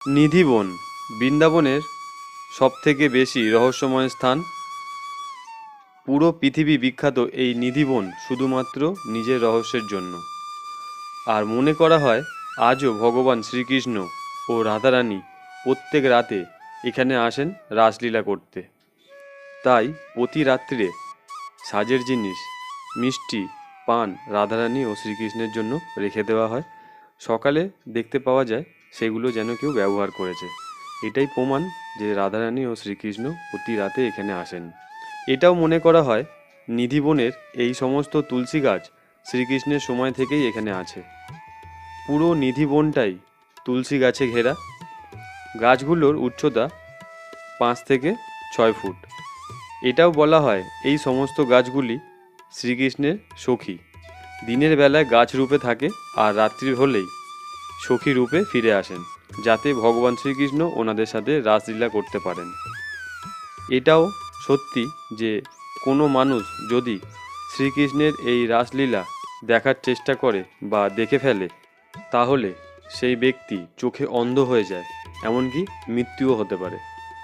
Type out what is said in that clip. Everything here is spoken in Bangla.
নিধিবন বৃন্দাবনের সবথেকে বেশি রহস্যময় স্থান। পুরো পৃথিবী বিখ্যাত এই নিধিবন শুধুমাত্র নিজের রহস্যের জন্য। আর মনে করা হয়, আজও ভগবান শ্রীকৃষ্ণ ও রাধারানী প্রত্যেক রাতে এখানে আসেন রাসলীলা করতে। তাই প্রতি রাত্রে সাজের জিনিস, মিষ্টি, পান রাধারানী ও শ্রীকৃষ্ণের জন্য রেখে দেওয়া হয়। সকালে দেখতে পাওয়া যায় সেগুলো যেন কেউ ব্যবহার করেছে। এটাই প্রমাণ যে রাধারানী ও শ্রীকৃষ্ণ প্রতি রাতে এখানে আসেন। এটাও মনে করা হয়, নিধিবনের এই সমস্ত তুলসী গাছ শ্রীকৃষ্ণের সময় থেকেই এখানে আছে। পুরো নিধিবনটাই তুলসী গাছে ঘেরা। গাছগুলোর উচ্চতা পাঁচ থেকে ছয় ফুট। এটাও বলা হয়, এই সমস্ত গাছগুলি শ্রীকৃষ্ণের সখী। দিনের বেলায় গাছ রূপে থাকে আর রাত্রি হলেই সখী রূপে ফিরে আসেন, যাতে ভগবান শ্রীকৃষ্ণ ওনাদের সাথে রাসলীলা করতে পারেন। এটাও সত্যি যে কোনো মানুষ যদি শ্রীকৃষ্ণের এই রাসলীলা দেখার চেষ্টা করে বা দেখে ফেলে, তাহলে সেই ব্যক্তি চোখে অন্ধ হয়ে যায়, এমনকি মৃত্যুও হতে পারে।